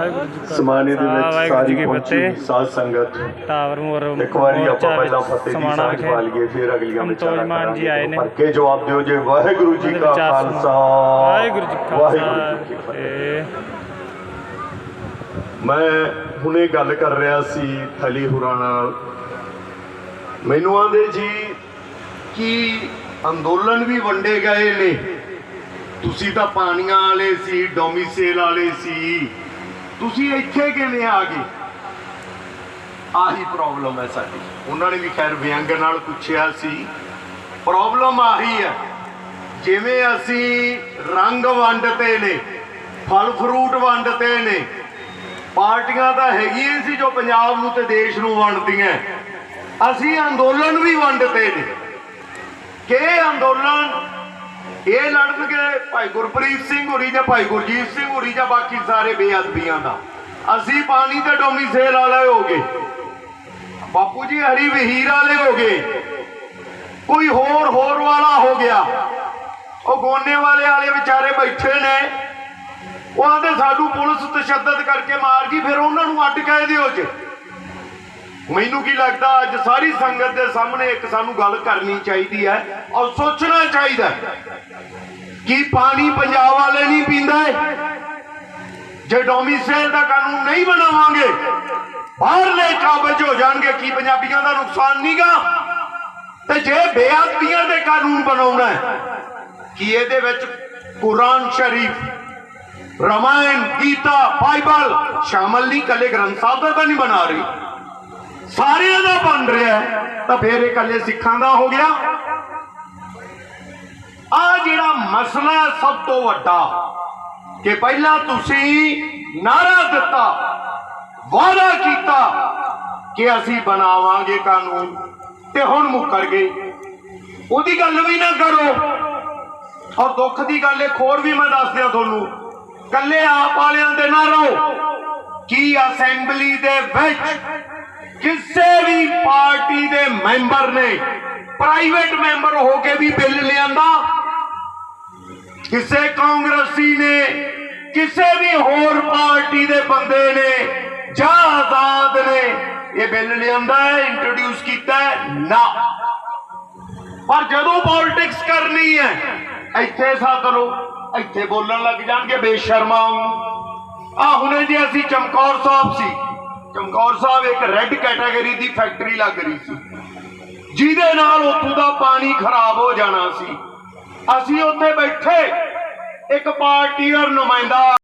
ਵਾਹਿਗੁਰੂ ਜੀ ਕਾ ਸਮਾਨੇ ਦੇ ਖਾਲਸਾ, ਵਿੱਚ ਵਾਹਿਗੁਰੂ ਜੀ ਸਾਰੀ ਕੀ ਪਹੁੰਚੀ ਫਤਿਹ। ਸਾਧ ਸੰਗਤ। ਟਾਵਰ ਮੋਰ ਇੱਕ ਵਾਰੀ ਆਪਾਂ ਪਹਿਲਾਂ ਫਤਿਹ ਦੀ ਸਮਾਣਾ ਸਾਂਝ ਵਿਖੇ ਪਾ ਲਈਏ ਫਿਰ ਅਗਲੀਆਂ ਵਿਚਾਰਾਂ ਸੰਤੋਖ ਮਾਨ ਜੀ ਆਏ ਨੇ। ਕੇ ਜਵਾਬ ਦਿਓ ਜੇ ਵਾਹਿਗੁਰੂ ਜੀ ਕਾ ਵਿਚਾਰ ਸੁਣੋ। ਖਾਲਸਾ। ਵਾਹਿਗੁਰੂ ਜੀ ਕਾ ਵਾਹਿਗੁਰੂ ਜੀ ਕੀ ਖਾਲਸਾ ਫਤਿਹ। ਮੈਂ ਹੁਣੇ ਗੱਲ ਕਰ ਰਿਹਾ ਸੀ ਥਲੀ ਹੁਰਾਂ ਨਾਲ। ਮੈਨੂੰ ਆਂਦੇ ਜੀ ਕਿ ਅੰਦੋਲਨ ਵੀ ਵੰਡੇ ਗਏ ਨੇ। ਤੁਸੀਂ ਤਾਂ ਪਾਣੀਆਂ ਵਾਲੇ ਸੀ ਡੋਮਿਸੇਲ ਵਾਲੇ ਸੀ। ਤੁਸੀਂ ਇੱਥੇ ਕਿਵੇਂ ਆ ਗਏ? ਆਹੀ ਪ੍ਰੋਬਲਮ ਹੈ ਸਾਡੀ। ਉਹਨਾਂ ਨੇ ਵੀ ਖੈਰ ਵਿਅੰਗ ਨਾਲ ਪੁੱਛਿਆ ਸੀ। ਪ੍ਰੋਬਲਮ ਆਹੀ ਹੈ। ਜਿਵੇਂ ਅਸੀਂ ਰੰਗ ਵੰਡਤੇ ਨੇ, ਫਲ ਫਰੂਟ ਵੰਡਤੇ ਨੇ, ਪਾਰਟੀਆਂ ਤਾਂ ਹੈਗੀਆਂ ਸੀ ਜੋ ਪੰਜਾਬ ਨੂੰ ਤੇ ਦੇਸ਼ ਨੂੰ ਵੰਡਦੀਆਂ। ਅਸੀਂ ਅੰਦੋਲਨ ਵੀ ਵੰਡਤੇ ਨੇ। ਕਿ ਅੰਦੋਲਨ? ਇਹ ਲੜਨਗੇ ਭਾਈ ਗੁਰਪ੍ਰੀਤ ਸਿੰਘ ਹੋਰੀ ਜਾਂ ਭਾਈ ਗੁਰਜੀਤ ਸਿੰਘ ਹੋਰੀ ਜਾਂ ਬਾਕੀ ਸਾਰੇ ਬੇਅਦਬੀਆਂ ਦਾ। ਅਸੀਂ ਪਾਣੀ ਤੇ ਡੋਮੀਸੇਲ ਵਾਲੇ ਹੋ ਬਾਪੂ ਜੀ, ਹਰੀ ਵਹੀਰ ਵਾਲੇ ਹੋ ਗਏ। ਕੋਈ ਹੋਰ ਹੋਰ ਵਾਲਾ ਹੋ ਗਿਆ। ਉਹ ਗੋਨੇ ਵਾਲੇ ਵਾਲੇ ਵਿਚਾਰੇ ਬੈਠੇ ਨੇ। ਉਹ ਆਂਦੇ ਸਾਨੂੰ ਪੁਲਿਸ ਤਸ਼ੱਦਦ ਕਰਕੇ ਮਾਰ ਗਈ, ਫਿਰ ਉਹਨਾਂ ਨੂੰ ਅੱਡ ਕਹਿ ਦਿਓ ਚ ਮੈਨੂੰ ਕੀ ਲੱਗਦਾ ਅੱਜ ਸਾਰੀ ਸੰਗਤ ਦੇ ਸਾਹਮਣੇ ਇੱਕ ਸਾਨੂੰ ਗੱਲ ਕਰਨੀ ਚਾਹੀਦੀ ਹੈ ਔਰ ਸੋਚਣਾ ਚਾਹੀਦਾ ਕਿ ਪਾਣੀ ਪੰਜਾਬ ਵਾਲੇ ਨਹੀਂ ਪੀਂਦਾ ਜੇ ਡੋਮਿਸਾਈਲ ਦਾ ਕਾਨੂੰਨ ਨਹੀਂ ਬਣਾਵਾਂਗੇ, ਬਾਹਰਲੇ ਕਾਬਜ ਹੋ ਜਾਣਗੇ, ਕੀ ਪੰਜਾਬੀਆਂ ਦਾ ਨੁਕਸਾਨ ਨਹੀਂਗਾ ਤੇ ਜੇ ਬੇਅਦਬੀਆਂ ਦੇ ਕਾਨੂੰਨ ਬਣਾਉਣਾ ਕਿ ਇਹਦੇ ਵਿੱਚ ਕੁਰਾਨ ਸ਼ਰੀਫ, ਰਮਾਇਣ, ਗੀਤਾ, ਬਾਈਬਲ ਸ਼ਾਮਲ ਨਹੀਂ? ਕੱਲੇ ਗ੍ਰੰਥ ਸਾਹਿਬ ਦਾ ਤਾਂ ਨਹੀਂ ਬਣਾ ਰਹੀ। ਸਾਰਿਆਂ ਦਾ ਬਣ ਰਿਹਾ ਤਾਂ ਫਿਰ ਇਹ ਕੱਲੇ ਸਿੱਖਾਂ ਦਾ ਹੋ ਗਿਆ। ਆ ਜਿਹੜਾ ਮਸਲਾ ਸਭ ਤੋਂ ਵੱਡਾ, ਕਿ ਪਹਿਲਾਂ ਤੁਸੀਂ ਨਾਰਾ ਦਿੱਤਾ, ਵਾਅਦਾ ਕੀਤਾ ਕਿ ਅਸੀਂ ਬਣਾਵਾਂਗੇ ਕਾਨੂੰਨ, ਤੇ ਹੁਣ ਮੁੱਕਰ ਗਏ। ਉਹਦੀ ਗੱਲ ਵੀ ਨਾ ਕਰੋ। ਔਰ ਦੁੱਖ ਦੀ ਗੱਲ ਇੱਕ ਹੋਰ ਵੀ ਮੈਂ ਦੱਸ ਦਿਆਂ ਤੁਹਾਨੂੰ ਕੱਲੇ ਆਪ ਵਾਲਿਆਂ ਦੇ ਨਾ ਰਹੋ। ਕੀ ਅਸੈਂਬਲੀ ਦੇ ਵਿੱਚ ਕਿਸੇ ਵੀ ਪਾਰਟੀ ਦੇ ਮੈਂਬਰ ਨੇ ਪ੍ਰਾਈਵੇਟ ਮੈਂਬਰ ਹੋ ਕੇ ਵੀ ਬਿੱਲ ਲਿਆਂਦਾ, ਕਿਸੇ ਕਾਂਗਰਸੀ ਨੇ, ਕਿਸੇ ਵੀ ਹੋਰ ਪਾਰਟੀ ਦੇ ਬੰਦੇ ਨੇ ਜਾਂ ਆਜ਼ਾਦ ਨੇ ਇਹ ਬਿੱਲ ਲਿਆਂਦਾ ਹੈ ਇੰਟਰੋਡਿਊਸ ਕੀਤਾ ਨਾ। ਪਰ ਜਦੋਂ ਪੋਲਿਟਿਕਸ ਕਰਨੀ ਹੈ, ਇੱਥੇ ਸੱਦ ਲਓ, ਇੱਥੇ ਬੋਲਣ ਲੱਗ ਜਾਣਗੇ ਬੇਸ਼ਰਮਾ। ਆ ਹੁਣੇ ਜੇ ਅਸੀਂ ਚਮਕੌਰ ਸਾਹਿਬ ਸੀ ਚਮਕੌਰ ਸਾਹਿਬ ਇੱਕ ਰੈੱਡ ਕੈਟਾਗਰੀ ਦੀ ਫੈਕਟਰੀ ਲੱਗ ਰਹੀ ਸੀ। ਜਿਹਦੇ ਨਾਲ ਉੱਥੋਂ ਦਾ ਪਾਣੀ ਖਰਾਬ ਹੋ ਜਾਣਾ ਸੀ। ਅਸੀਂ ਉੱਥੇ ਬੈਠੇ, ਇੱਕ ਪਾਰਟੀ ਦਾ ਨੁਮਾਇੰਦਾ